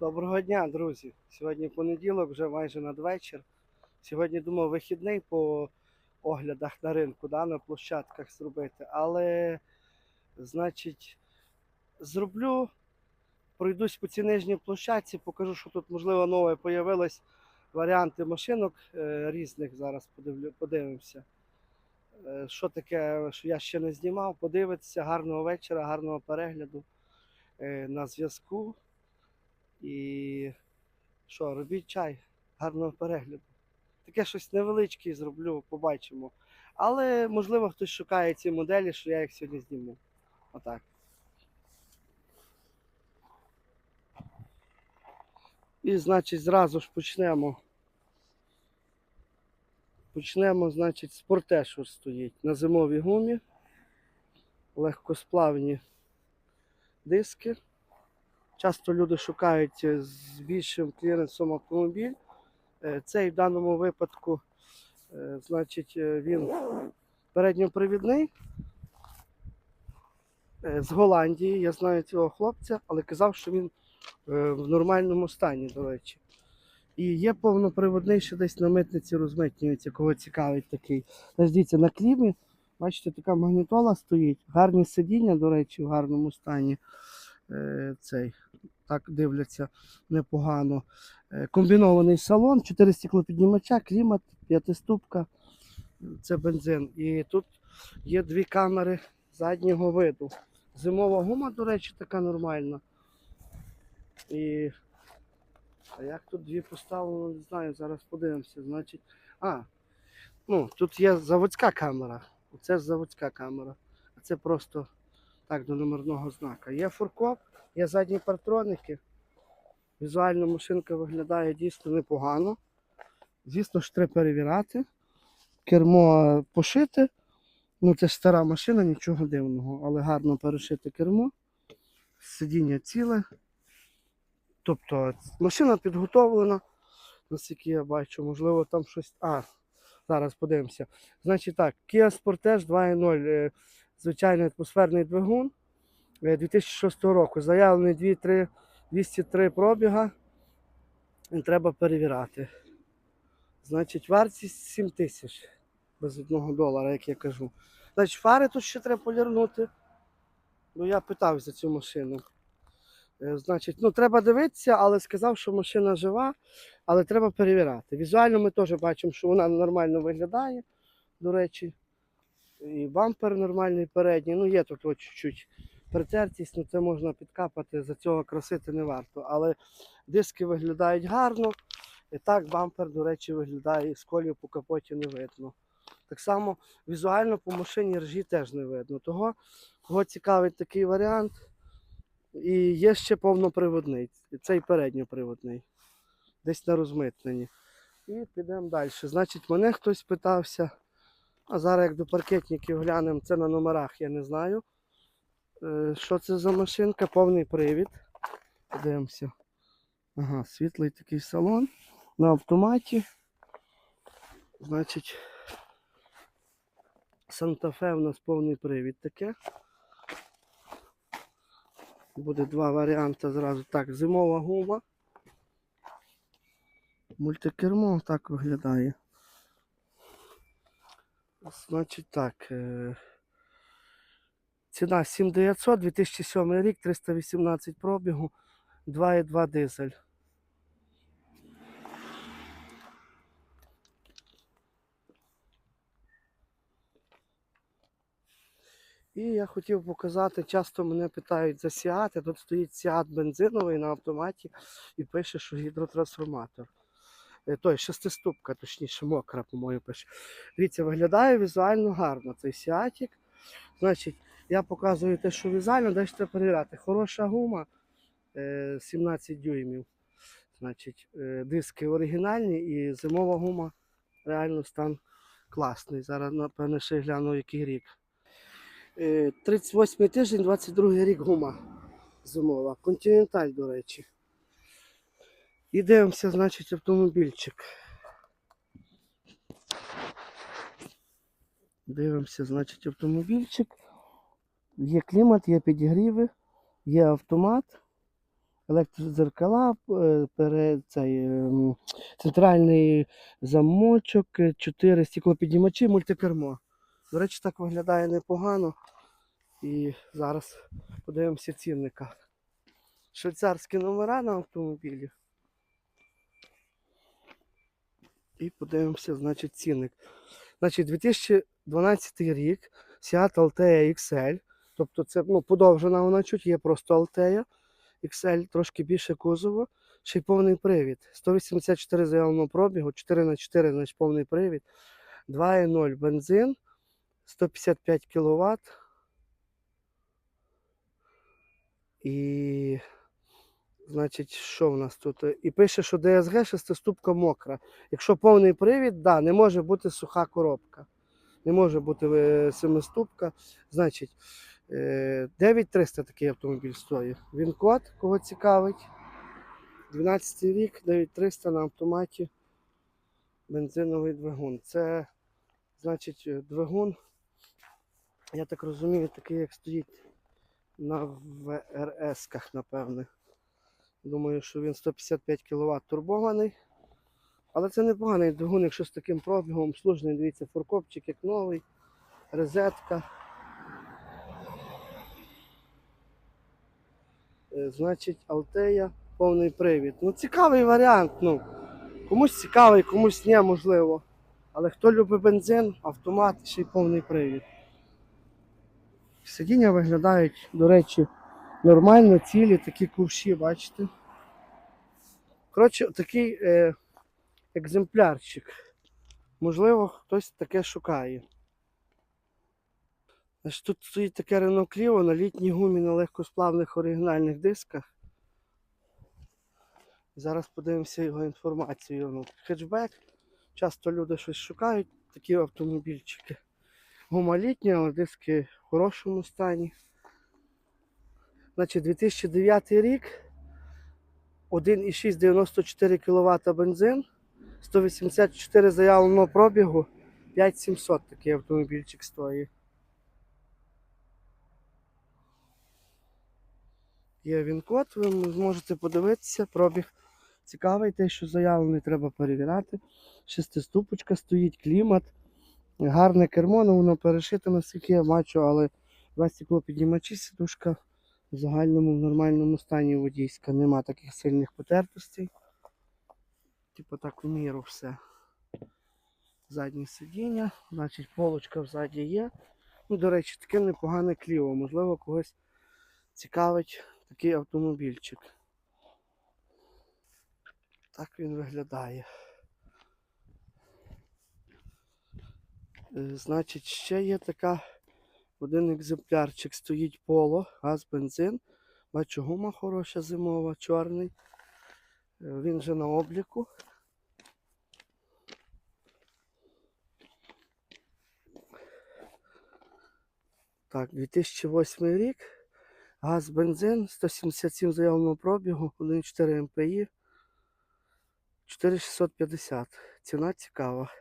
Доброго дня, друзі. Сьогодні понеділок, вже майже надвечір. Сьогодні думав вихідний по оглядах на ринку, да, на площадках зробити. Але, значить, зроблю, пройдусь по цій нижній площадці, покажу, що тут, можливо, нове появилось. Варіанти машинок е, різних. Зараз подивлю, подивимося. Е, що таке, що я ще не знімав. Подивитися. Гарного вечора, гарного перегляду е, на зв'язку. І що, робіть чай, гарного перегляду. Таке щось невеличке зроблю, побачимо. Але можливо хтось шукає ці моделі, що я їх сьогодні зніму. Отак. І, значить, зразу ж почнемо. Почнемо, значить, спортешур стоїть на зимовій гумі. Легкосплавні диски. Часто люди шукають е, з більшим кліренсом автомобіль. Е, Цей в даному випадку, е, значить, він передньопривідний з Голландії. Я знаю цього хлопця, але казав, що він в нормальному стані, до речі. І є повноприводний, що десь на митниці розмитнюється, кого цікавить такий. Дивіться, на клімі, бачите, така магнітола стоїть. Гарні сидіння, до речі, в гарному стані. Цей так дивляться непогано. Е, Комбінований салон, 4 стеклопіднімача, клімат, п'ятиступка. Це бензин. І тут є дві камери заднього виду. Зимова гума, до речі, така нормальна. І а як тут дві поставлено, не знаю, зараз подивимося. Значить. А, ну, тут є заводська камера. Це заводська камера. А це просто так до номерного знака. Є фуркоп, є задні партроники. Візуально машинка виглядає дійсно непогано. Звісно ж, треба перевіряти. Кермо пошите. Ну, це стара машина, нічого дивного, але гарно перешите кермо. Сидіння ціле. Тобто машина підготовлена, наскільки я бачу, можливо, там щось. А, зараз подивимося. Значить так, Kia Sportage 2.0, е, звичайний атмосферний двигун 2006 року. Заявлений 2-3 203 пробіга. Треба перевіряти. Значить, вартість 7 тисяч без одного долара, як я кажу. Значить, фари тут ще треба полірнути. Ну, я питав за цю машину. Е, Значить, ну треба дивитися, але сказав, що машина жива, але треба перевіряти. Візуально ми теж бачимо, що вона нормально виглядає, до речі. І бампер нормальний передній. Ну, є тут чуть-чуть притертість, ну це можна підкапати, за цього красити не варто. Але диски виглядають гарно. І так бампер, до речі, виглядає з колію по капоті не видно. Так само візуально по машині ржі теж не видно. Того, кого цікавить такий варіант. І є ще повноприводний. Цей передньоприводний. Десь на розмитненні. І підемо далі. Значить, мене хтось питався. А зараз як до паркетників глянемо, це на номерах, я не знаю. Е, Що це за машинка? Повний привід. Подивимося. Ага, світлий такий салон на автоматі. Значить, Санта-Фе у нас повний привід таке. Буде два варіанти зразу. Так, зимова гума. Мультикермо так виглядає. Значить так. Ціна 7900, 2007 рік, 318 пробігу, 2,2 дизель. І я хотів показати, часто мене питають за Сіат, тут стоїть Сіат бензиновий на автоматі і пише, що гідротрансформатор. Е, Той шестиступка, точніше, мокра, по-моєму, пише. Дивіться, виглядає візуально гарно цей Сіатік. Значить, я показую те, що візуально, далі треба перевіряти. Хороша гума е, 17 дюймів. Значить, е, диски оригінальні і зимова гума реально стан класний. Зараз, напевно, ще гляну, який рік. Е, 38 тиждень, 22 рік гума зимова. Континенталь, до речі. І дивимося, значить, автомобільчик. Дивимося, значить, автомобільчик. Є клімат, є підігріви, є автомат. електродзеркала, е, ем, центральний замочок, 4 стеклопіднімачі, мультикермо. До речі, так виглядає непогано. І зараз подивимося цінника. Швейцарські номера на автомобілі. І подивимося, значить, цінник. Значить, 2012 рік Seat Altea XL. Тобто це ну, подовжена вона чуть, є просто Altea XL, трошки більше кузову. Ще й повний привід. 184 заявленого пробігу, 4 на 4 значить повний привід. 2,0 бензин, 155 кВт. І, значить, що в нас тут? І пише, що DSG шестиступка мокра. Якщо повний привід, да, не може бути суха коробка. Не може бути е, семиступка. Значить, 9300 такий автомобіль стоїть. Він код, кого цікавить. 12 рік, 9300 на автоматі. Бензиновий двигун. Це, значить, е, двигун, я так розумію, такий, як стоїть на ВРС-ках, напевне. Думаю, що він 155 кВт турбований. Але це непоганий двигун, якщо з таким пробігом служний, дивіться, форкопчик як новий, розетка. Значить, Алтея, повний привід. Ну, цікавий варіант. Ну, комусь цікавий, комусь ні, можливо. Але хто любить бензин, автомат, ще й повний привід. Сидіння виглядають, до речі, нормально, цілі, такі ковші, бачите. Коротше, такий е, екземплярчик. Можливо, хтось таке шукає. Тут стоїть таке Renault Clio на літній гумі на легкосплавних оригінальних дисках. Зараз подивимося його інформацію. Ну, хетчбек. Часто люди щось шукають, такі автомобільчики. Гума літня, але диски в хорошому стані. Значить, 2009 рік. 1,694 кВт бензин, 184 заявленого пробігу, 5700 такий автомобільчик стоїть. Є він код, ви зможете подивитися, пробіг цікавий, те, що заявлений, треба перевіряти. Шестиступочка стоїть, клімат, гарне кермо, ну воно перешите, наскільки я бачу, але два стеклопіднімачі, сідушка в загальному в нормальному стані водійська. Нема таких сильних потертостей. Типу так в міру все. Заднє сидіння, значить полочка взаді є. Ну, до речі, таке непогане кліво. Можливо, когось цікавить такий автомобільчик. Так він виглядає. Е, Значить, ще є така один екземплярчик стоїть поло, газ, бензин. Бачу, гума хороша зимова, чорний. Е, Він вже на обліку. Так, 2008 рік. Газ, бензин, 177 заявленого пробігу, 1,4 МПІ. 4650. Ціна цікава.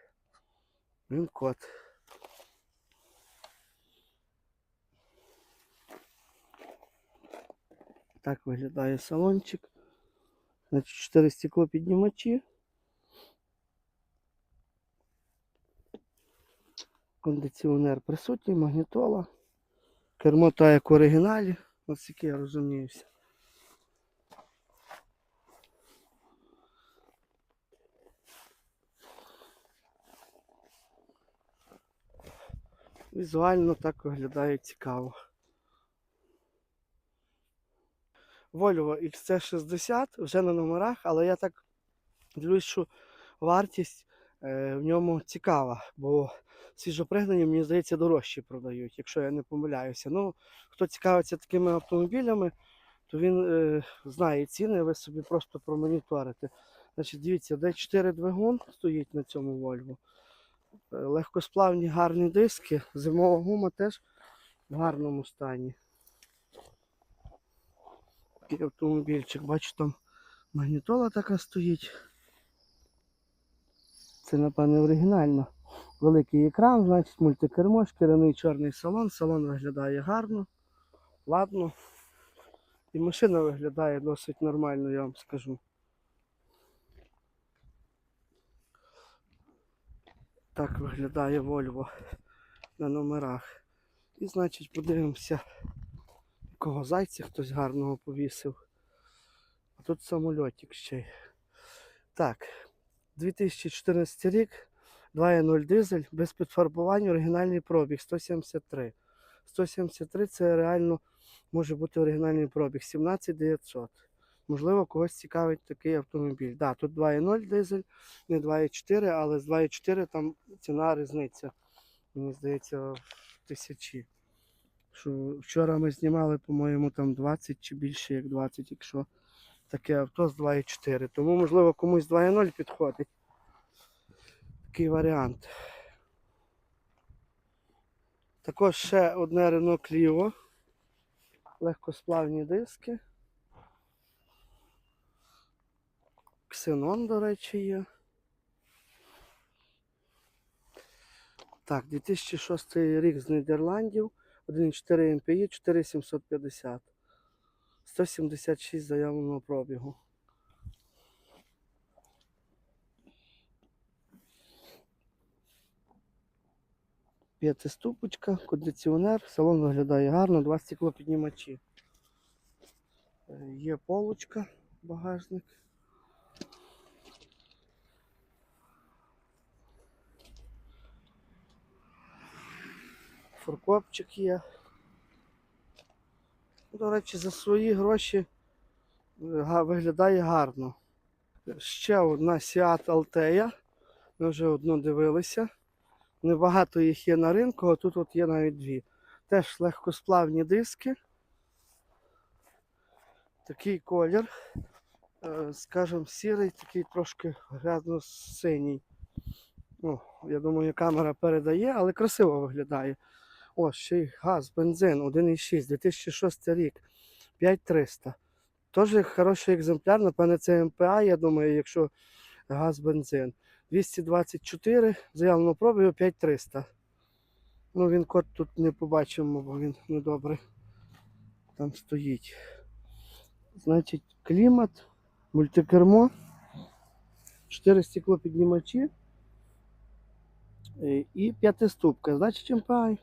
Він код. Так виглядає салончик. Значить, 4 стекло піднімачі. Кондиціонер присутній, магнітола. Кермо та як в оригіналі, наскільки я розуміюся. Візуально так виглядає цікаво. Volvo XC60 вже на номерах, але я так дивлюсь, що вартість в ньому цікава, бо свіжопригнані, мені здається, дорожчі продають, якщо я не помиляюся. Ну, хто цікавиться такими автомобілями, то він е, знає ціни, ви собі просто промоніторите. Значить, дивіться, D4 двигун стоїть на цьому Volvo. Е, Легкосплавні гарні диски, зимова гума теж в гарному стані. Такий автомобільчик, бачу, там магнітола така стоїть. Це, напевне, оригінально. Великий екран, значить, мультикермо, шкіряний чорний салон. Салон виглядає гарно, ладно. І машина виглядає досить нормально, я вам скажу. Так виглядає Volvo на номерах. І значить подивимося, якого зайця хтось гарного повісив. А тут самольотик ще й. Так, 2014 рік, 2.0 дизель, без підфарбування, оригінальний пробіг 173. 173 це реально може бути оригінальний пробіг 17900. Можливо, когось цікавить такий автомобіль. Да, тут 2.0 дизель, не 2.4, але з 2.4 там ціна різниця. Мені здається, в тисячі. Що вчора ми знімали, по-моєму, там 20 чи більше як 20, якщо таке авто з 2.4. Тому, можливо, комусь 2.0 підходить. Такий варіант. Також ще одне Renault Clio. Легкосплавні диски. Ксенон, до речі, є. Так, 2006 рік з Нідерландів. 1.4 MPI, 4750. 176 заявленого пробігу. П'ятиступочка, кондиціонер, салон виглядає гарно, два стеклопіднімачі. Е, Є полочка, багажник. Фуркопчик є. До речі, за свої гроші е, виглядає гарно. Ще одна Seat Altea. Ми вже одну дивилися. Небагато їх є на ринку, а тут от є навіть дві. Теж легкосплавні диски. Такий колір. е, Скажем, сірий, такий трошки грязно-синій. Ну, я думаю, камера передає, але красиво виглядає. О, ще й газ, бензин 1,6, 2006 рік, 5300. Теж хороший екземпляр, напевне, це МПА, я думаю, якщо газ, бензин. 224, заявлено пробігу 5300. Ну, він код тут не побачимо, бо він недобре там стоїть. Значить, клімат, мультикермо, 4 стеклопіднімачі е, і п'ятиступка. Значить, МПА.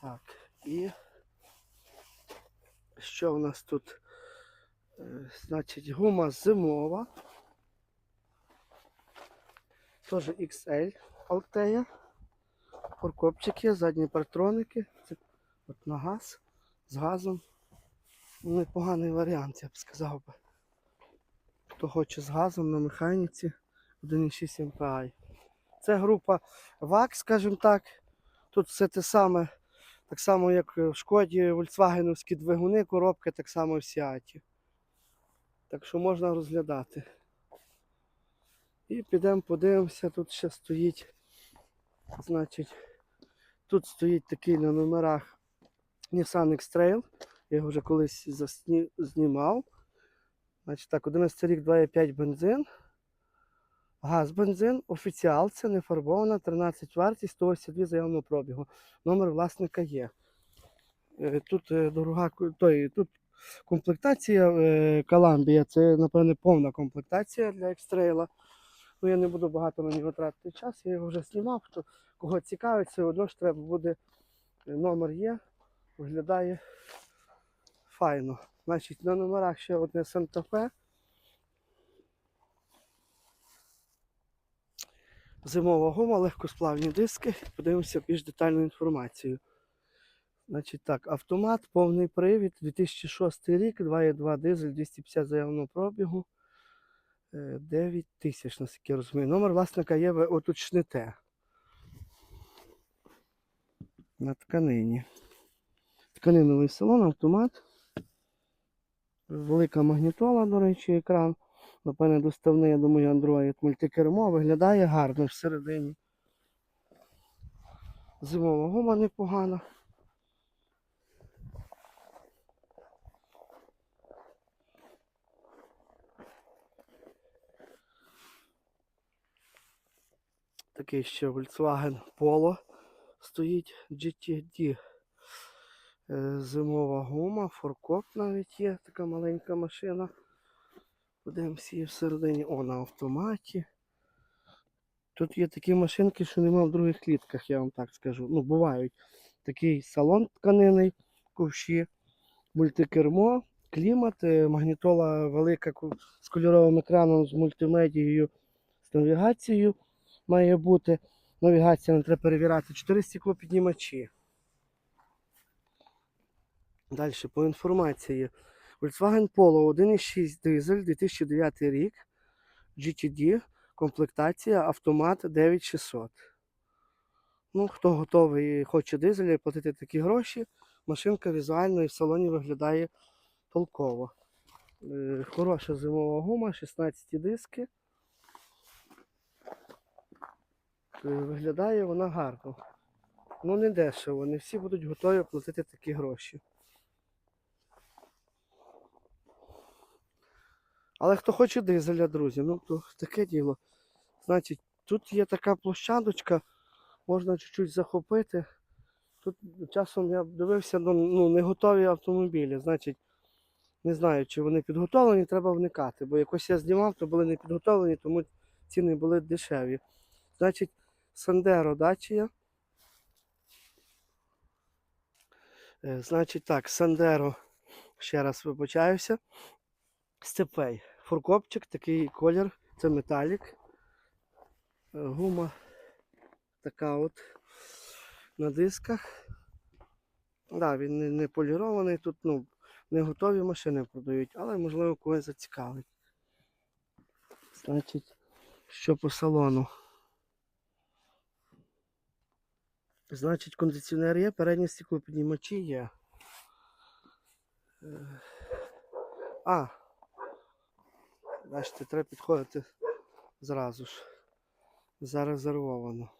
Так, і що в нас тут? Е, Значить, гума зимова. Теж XL Altea. Форкопчики, задні партроники. Це от на газ з газом. Непоганий варіант, я б сказав би. Хто хоче з газом на механіці 1.6 MPI. Це група VAX, скажімо так. Тут все те саме, так само, як в Шкоді, Volkswagenівські двигуни, коробки, так само і в Сіаті. Так що можна розглядати. І підемо подивимося, тут ще стоїть. Значить, тут стоїть такий на номерах Nissan X-Trail. Я його вже колись засні... знімав. Значить так, 11 рік 2,5 бензин. Газ бензин, офіціал, це не фарбована, 13 вартість, 182 заявного пробігу. Номер власника є. Е, Тут е, дорога той, тут комплектація е, Columbia, це, напевне, повна комплектація для екстрейла. Ну, я не буду багато на нього тратити час, я його вже знімав. Хто, кого цікавить, все одно ж треба буде. е, Номер є, виглядає файно. Значить, на номерах ще одне Санта-Фе. Зимова гума, легкосплавні диски. Подивимося більш детальну інформацію. Значить так, автомат, повний привід, 2006 рік, 2,2 дизель, 250 заявного пробігу. 9 тисяч, наскільки я розумію. Номер власника є, ви уточните. На тканині. Тканиновий салон, автомат. Велика магнітола, до речі, екран. Напевне, доставний, я думаю, Android мультикермо. Виглядає гарно всередині. Зимова гума непогана. Такий ще Volkswagen Polo стоїть GTD. Е, Зимова гума, форкоп навіть є, така маленька машина. Подивимося її всередині. О, на автоматі. Тут є такі машинки, що нема в других клітках, я вам так скажу. Ну, бувають. Такий салон тканинний, ковші, мультикермо, клімат, е, магнітола велика з кольоровим екраном, з мультимедією, з навігацією має бути. Навігація не треба перевіряти. 4 стеклопіднімачі. Далі по інформації. Volkswagen Polo 1.6 дизель 2009 рік. GTD, комплектація, автомат 9600. Ну, хто готовий і хоче дизеля і платити такі гроші, машинка візуально і в салоні виглядає толково. Е, Хороша зимова гума, 16 диски. Е, Виглядає вона гарно. Ну не дешево, не всі будуть готові платити такі гроші. Але хто хоче дизеля, друзі, ну то таке діло. Значить, тут є така площадочка, можна чуть-чуть захопити. Тут часом я дивився, ну, не готові автомобілі. Значить, не знаю, чи вони підготовлені, треба вникати. Бо якось я знімав, то були не підготовлені, тому ціни були дешеві. Значить, Сандеро Дачія. Е, Значить так, Сандеро, ще раз вибачаюся. Степей. Фуркопчик, такий колір, це металік. Е, Гума така от на дисках. Да, він не, не полірований, тут ну, не готові машини продають, але можливо когось зацікавить. Значить, що по салону. Значить, кондиціонер є, передні стеклопіднімачі є. Е, А, бачите, треба підходити зразу ж. Зарезервовано.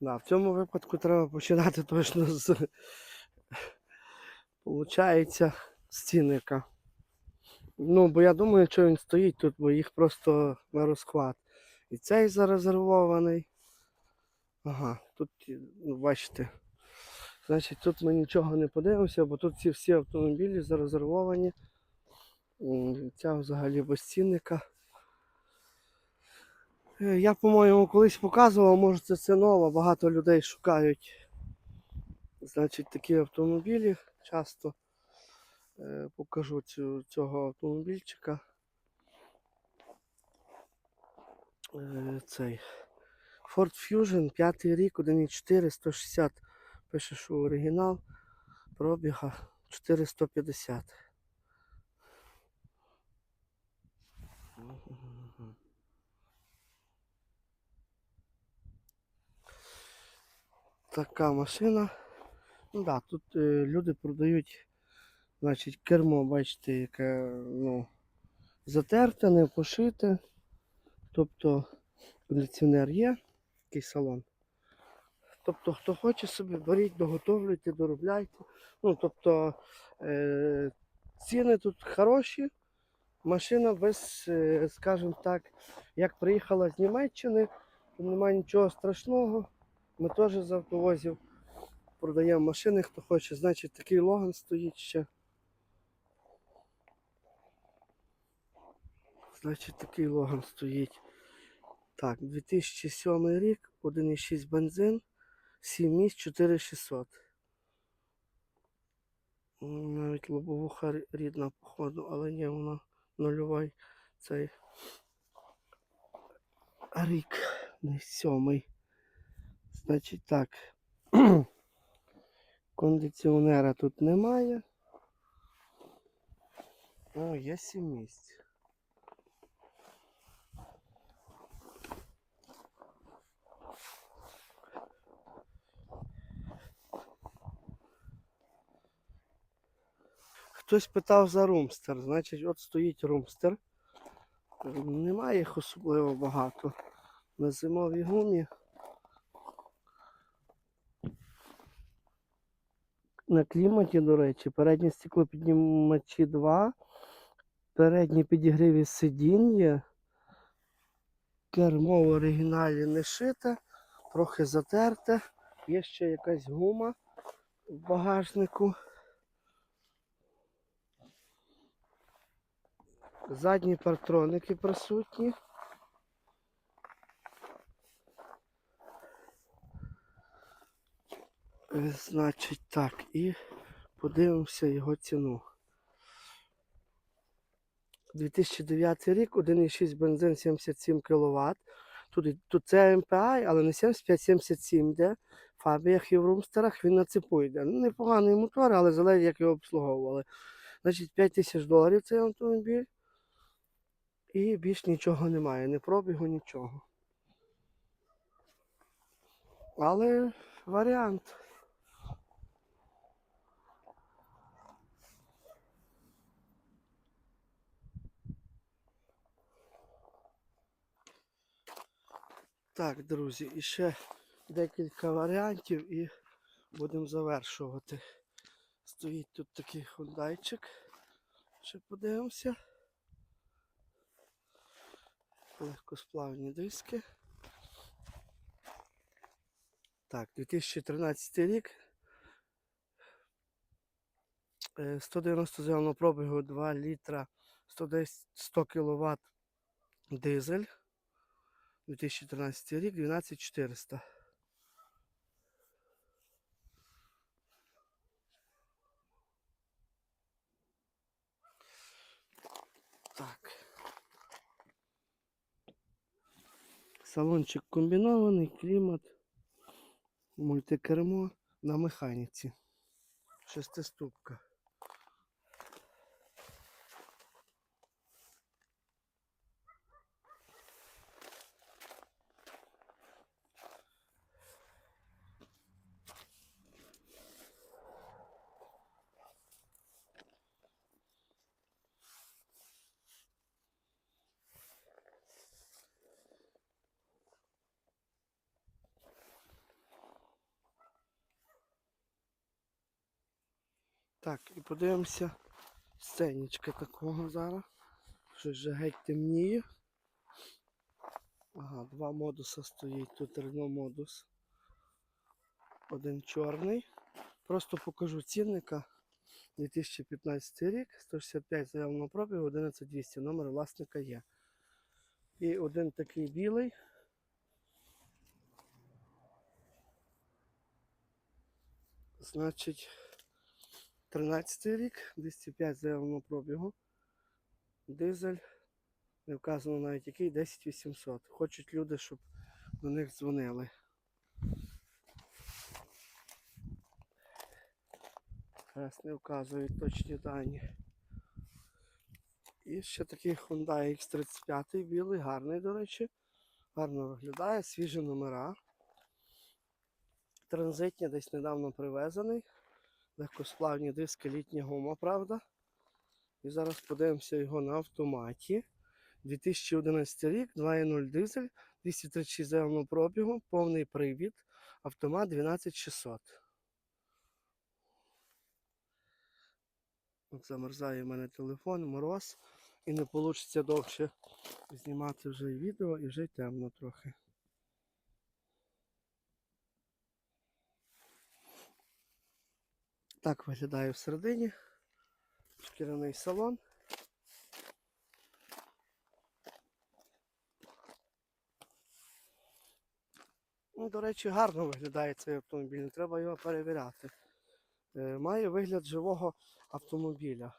Да, в цьому випадку треба починати точно з Получається з. Ну, бо я думаю, що він стоїть тут, бо їх просто на розклад. І цей зарезервований. Ага, тут, ну, бачите. Значить, тут ми нічого не подивимося, бо тут ці всі автомобілі зарезервовані. Ця взагалі без цінника. Е, Я, по-моєму, колись показував, може це це ново, багато людей шукають. Значить, такі автомобілі часто. Е, покажу цього автомобільчика. Е, цей. Ford Fusion, п'ятий рік, 1.4, 160. Пише, що оригінал. Пробіга 450. Така машина. Ну да, тут е, люди продають, значить, кермо, бачите, яке ну, затерте, не пошите. Тобто кондиціонер є, такий салон. Тобто, хто хоче собі, беріть, доготовлюйте, доробляйте. Ну, тобто е, ціни тут хороші. Машина без, е, скажімо так, як приїхала з Німеччини, немає нічого страшного. Ми теж з автовозів продаємо машини, хто хоче. Значить, такий логан стоїть ще. Значить, такий логан стоїть. Так, 2007 рік, 1,6 бензин, 7 місць, 4600. Навіть лобовуха рідна, походу, але ні, вона нульовий цей рік, не сьомий. Значить так. Кондиціонера тут немає. О, є сім місць. Хтось питав за румстер. Значить, от стоїть румстер. Е, Немає їх особливо багато. На зимовій гумі. На кліматі, до речі, передні стеклопіднімачі 2, передні підігріві сидінь є. Кермо в оригіналі не шите, трохи затерте. Є ще якась гума в багажнику. Задні партроники присутні. Е, Значить так, і подивимося його ціну. 2009 рік, 1,6 бензин 77 кВт. Тут, тут це MPI, але не 75-77 йде. В фабіях і в румстерах він на цепу йде. Ну, непоганий мотор, але залежить, як його обслуговували. Значить, 5 тисяч доларів цей автомобіль. І більш нічого немає, ні пробігу, нічого. Але варіант. Так, друзі, і ще декілька варіантів і будемо завершувати. Стоїть тут такий хондайчик. Ще подивимося. Легкосплавні диски. Так, 2013 рік. Е, 190 зеленого пробігу 2 літра 110 100 кВт дизель. 2013 рік 12400. Салончик комбінований, клімат, мультикермо на механіці. Шестиступка. Так, і подивимося сценічка такого зараз. Щось вже геть темніє. Ага, два модуса стоїть. Тут Renault модус. Один чорний. Просто покажу цінника. 2015 рік, 165 заявленого пробігу, 11200. Номер власника є. І один такий білий. Значить, 13 рік, 205 заявленого пробігу. Дизель. Не вказано навіть який 10800. Хочуть люди, щоб до них дзвонили. Раз не вказують точні дані. І ще такий Hyundai X35 білий, гарний, до речі. Гарно виглядає, свіжі номера. Транзитні десь недавно привезений. Легкосплавні диски, літня гума, правда. І зараз подивимося його на автоматі. 2011 рік, 2.0 дизель, 236 заявного пробігу, повний привід, автомат 12600. От замерзає в мене телефон, мороз. І не вийде довше знімати вже відео, і вже й темно трохи. Так виглядає всередині. Шкіряний салон. Ну, до речі, гарно виглядає цей автомобіль, не треба його перевіряти. Е, Має вигляд живого автомобіля.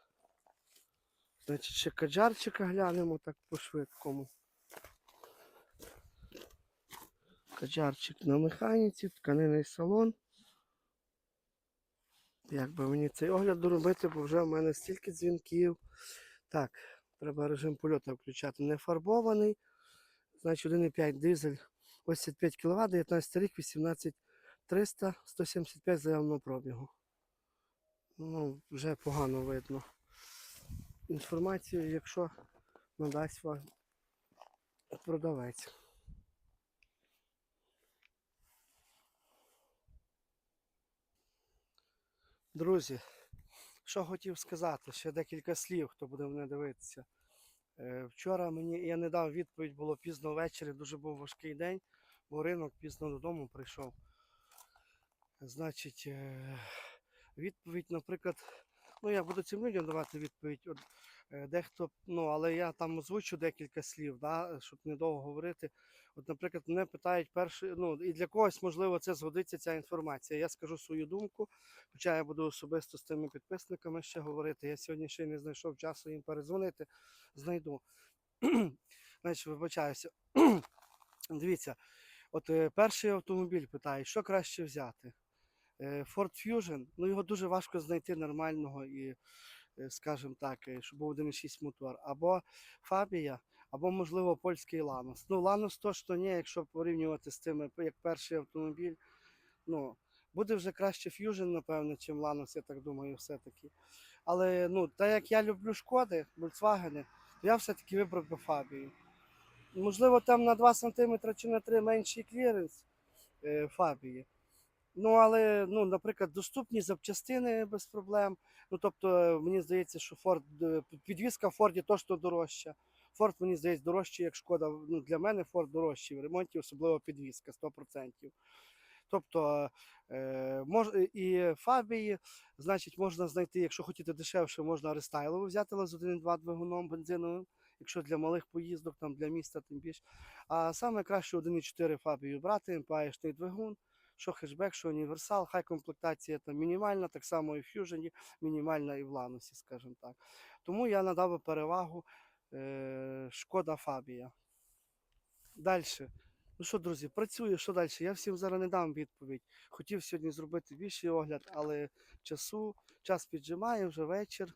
Значить, ще каджарчика глянемо так по-швидкому. Каджарчик на механіці, тканинний салон. Як би мені цей огляд доробити, бо вже в мене стільки дзвінків. Так, треба режим польоту включати. Не фарбований. Значить 1,5 дизель 85 кВт, 19 рік, 18 300, 175 заявного пробігу. Ну, вже погано видно. Інформацію, якщо надасть вам продавець. Друзі, що хотів сказати, ще декілька слів, хто буде мене дивитися. Е, Вчора мені я не дав відповідь, було пізно ввечері, дуже був важкий день, бо ринок пізно додому прийшов. Значить, е, відповідь, наприклад, ну я буду цим людям давати відповідь. От, е, дехто, ну, але я там озвучу декілька слів, да, щоб недовго говорити. От, наприклад, мене питають перше, ну і для когось, можливо, це згодиться ця інформація. Я скажу свою думку, хоча я буду особисто з тими підписниками ще говорити. Я сьогодні ще не знайшов часу їм перезвонити. Знайду. Значить, вибачаюся. Дивіться, от е, перший автомобіль питає, що краще взяти? Е, Ford Fusion, ну його дуже важко знайти нормального і, е, скажімо так, щоб був 1.6 мотор. Або Фабія, або, можливо, польський Ланос. Ну, Ланос точно ні, якщо порівнювати з тими, як перший автомобіль. Ну, буде вже краще Fusion, напевно, чим Ланос, я так думаю, все-таки. Але ну, так як я люблю шкоди, Volkswagen, то я все-таки вибрав би Фабію. Можливо, там на 2 см чи на 3 менший кліренс е, Фабії. Ну, але, ну, наприклад, доступні запчастини без проблем. Ну, тобто, мені здається, що Ford, е, підвізка в Форді точно дорожча. Форд, мені здається, дорожчий, як шкода. Ну, для мене Форд дорожчий в ремонті, особливо підвізка 100%. Тобто е, мож, і Фабії, значить, можна знайти, якщо хочете дешевше, можна рестайлову взяти з 1,2 двигуном бензиновим, якщо для малих поїздок, там для міста, тим більше. А саме краще 1,4 Фабію брати, МПАшний двигун, що хешбек, що універсал, хай комплектація там мінімальна, так само і в Fusion, мінімальна і в Ланусі, скажімо так. Тому я надав би перевагу е, Шкода Фабія. Далі. Ну що, друзі, працює, що далі? Я всім зараз не дам відповідь. Хотів сьогодні зробити більший огляд, але часу, час піджимає, вже вечір.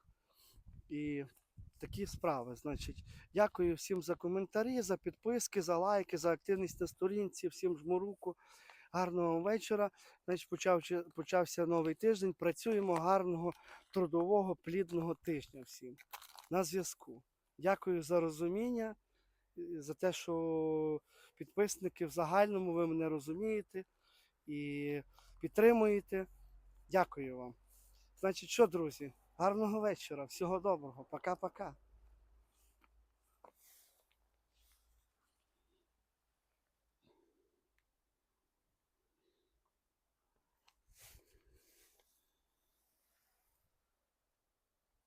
І такі справи. Значить, дякую всім за коментарі, за підписки, за лайки, за активність на сторінці. Всім жму руку. Гарного вечора. Значить, почав, почався новий тиждень. Працюємо гарного, трудового, плідного тижня всім. На зв'язку. Дякую за розуміння, за те, що підписники в загальному ви мене розумієте і підтримуєте. Дякую вам. Значить, що, друзі, гарного вечора, всього доброго, пока-пока.